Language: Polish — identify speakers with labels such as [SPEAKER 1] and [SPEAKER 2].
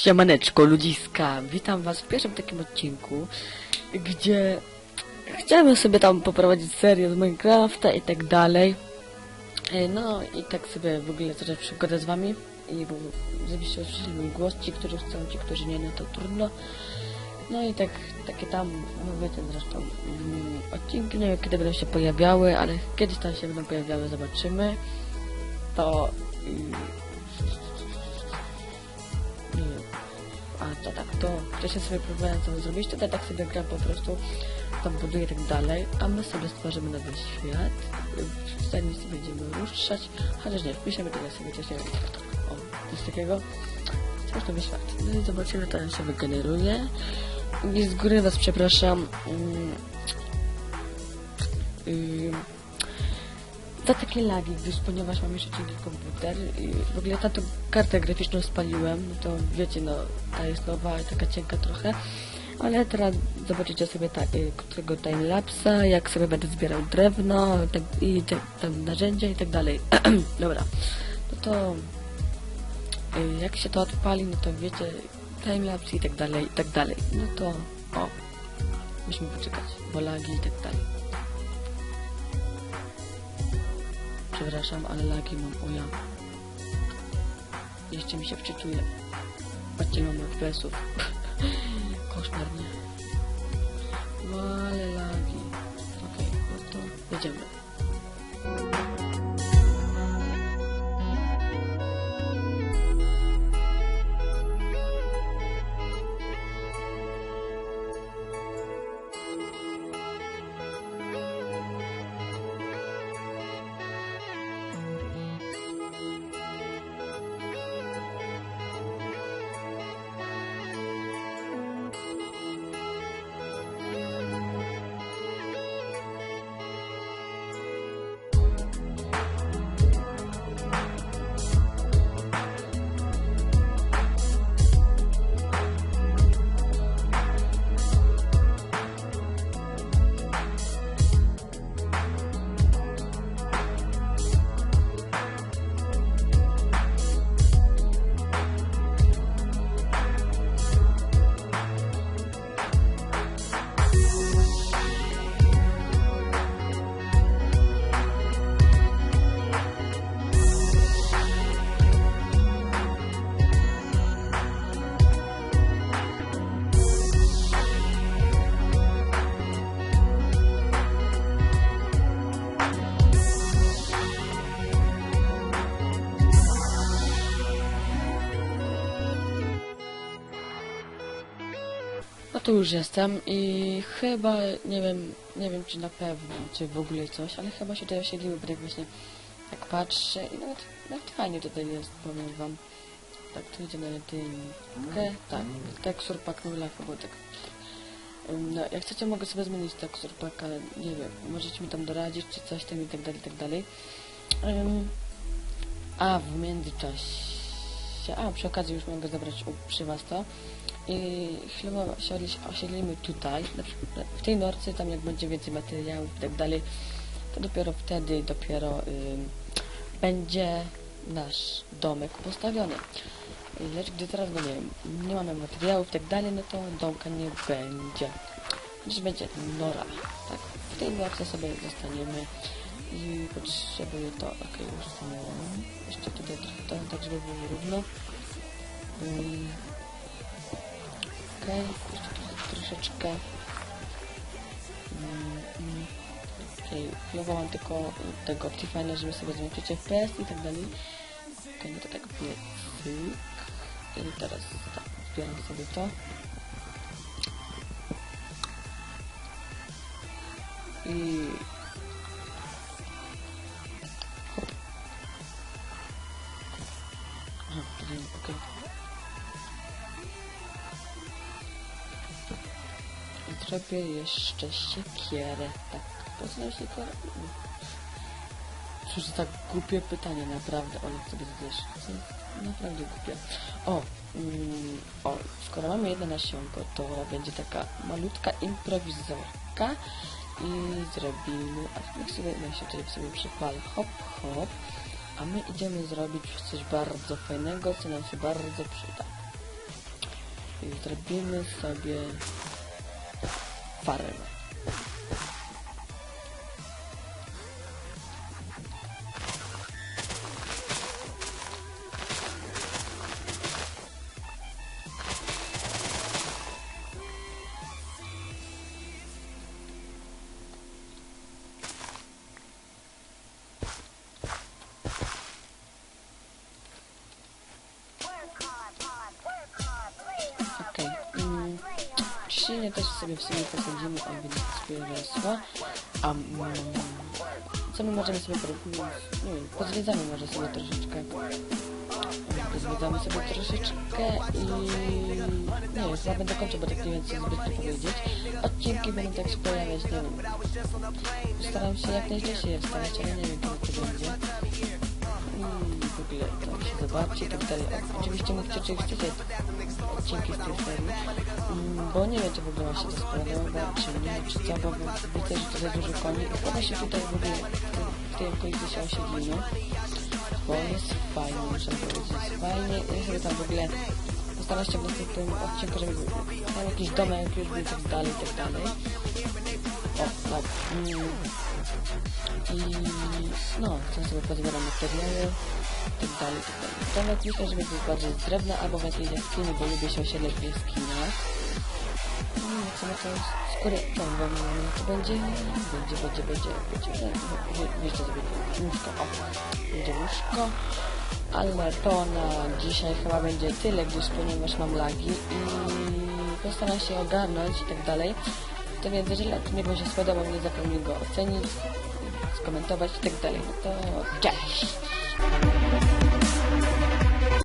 [SPEAKER 1] Siemaneczko, ludziska, witam was w pierwszym takim odcinku, gdzie chciałem sobie tam poprowadzić serię z Minecrafta i tak dalej. E, No i tak sobie w ogóle zacząć przygodę z wami i żebyście usłyszeli mój głos, ci, którzy chcą, ci, którzy nie, no to trudno. No i tak, takie tam, no wiecie zresztą, odcinki, nie wiem kiedy będą się pojawiały, ale kiedyś tam się będą pojawiały, zobaczymy. To... A to tak, to wcześniej sobie próbowałem to zrobić, tutaj tak sobie gram po prostu, tam buduję i tak dalej, a my sobie stworzymy nowy świat, zanim sobie będziemy ruszać, chociaż nie, wpiszemy tyle sobie coś, nie o, coś takiego, coś nowy świat. No i zobaczymy, to się wygeneruje. I z góry was przepraszam, mm, ym, za takie lagi, gdyż ponieważ mam jeszcze cienki komputer i w ogóle ta kartę graficzną spaliłem, no to wiecie, no ta jest nowa i taka cienka trochę, ale teraz zobaczycie sobie tak, y, tego timelapsa, jak sobie będę zbierał drewno tak, i te, tam narzędzia i tak dalej. Dobra, no to y, jak się to odpali, no to wiecie, timelapse i tak dalej, i tak dalej. No to o, musimy poczekać, bo lagi i tak dalej. Przepraszam, ale lagi mam, o ja. Jeszcze mi się wczytuje. Patrzcie, mamy FPS-ów. Koszmarnie. Ale lagi. Okej, no to jedziemy. No to już jestem i chyba, nie wiem, nie wiem czy na pewno, czy w ogóle coś, ale chyba się tutaj osiedliły, bo tak właśnie tak patrzę i nawet, nawet fajnie tutaj jest, powiem wam. Tak, tu idzie na jedynkę, tak, tekstur pack no life, bo tak. No, jak chcecie mogę sobie zmienić tekstur packa, nie wiem, możecie mi tam doradzić, czy coś tam i tak dalej, i tak dalej. Ym, a w międzyczasie, a przy okazji już mogę zabrać u, przy was to i osiedli, osiedlimy tutaj, w tej norce, tam jak będzie więcej materiałów i tak dalej, to dopiero wtedy dopiero ym, będzie nasz domek postawiony. Lecz gdy teraz go nie, nie mamy materiałów i tak dalej, no to domka nie będzie. Gdzieś będzie nora, tak? W tej norce sobie zostaniemy i potrzebuję to, ok, już stanęłam. Jeszcze tutaj trochę tak żeby było równo. Ym, Okej, jeszcze tu troszeczkę. Mm, mm. Okej, mam tylko tego Optifine'a, żeby sobie zwiększyć FPS i tak dalej. Okej, no to tak piecyk. I teraz tak, zbieram sobie to. I... zrobię jeszcze siekierę. Tak, po co nam siekierę? Cóż za tak głupie pytanie, naprawdę. O, jak sobie. Co? Naprawdę głupie. O, mm, o, skoro mamy jedno nasionko, to będzie taka malutka improwizorka i zrobimy, a niech sobie, niech się tutaj sobie przypala, hop, hop, a my idziemy zrobić coś bardzo fajnego, co nam się bardzo przyda. i zrobimy sobie Farrell. Trzcinę też sobie w sumie posadzimy, rosła. A mm, co my możemy sobie porobić? Nie wiem, pozwiedzamy może sobie troszeczkę. Pozwiedzamy sobie troszeczkę i... Nie wiem, chyba będę kończył, bo tak nie wiem co zbytnio powiedzieć. Odcinki będą tak się pojawiać, nie wiem. Staram się jak je wstawiać, ale nie wiem kiedy to będzie. I w ogóle tam się zobaczy i tak dalej. Oczywiście mówcie, czy chcecie odcinki z tej serii, Mm, bo nie wiem, czy w ogóle ma się to spodoba, czy nie, czy co, bo widzę, że tutaj dużo koni chyba się tutaj w ogóle w tej okolicy się osiedlimy, bo jest fajnie, muszę powiedzieć, fajnie, ja sobie tam w ogóle postaram się w następnym odcinku, żeby tam jakiś domek już był tak dalej, tak dalej. O, tak. Mm. I no, chcę sobie pozbieram materiały, tak dalej, tak dalej. Domek myślę, że będzie bardziej z drewna albo w jakiejś jaskini, bo lubię się osiedlać w jaskiniach. No, co na to skórę, co, bo to będzie, będzie, będzie, będzie, będzie, będzie, jeszcze sobie łóżko, o, będzie łóżko. Ale to na dzisiaj chyba będzie tyle, gdyż ponieważ mam lagi i postaram się ogarnąć i tak dalej. To więc jeżeli odcinek Wam się spodobał, nie zapomnij go ocenić, skomentować i tak dalej. No to cześć!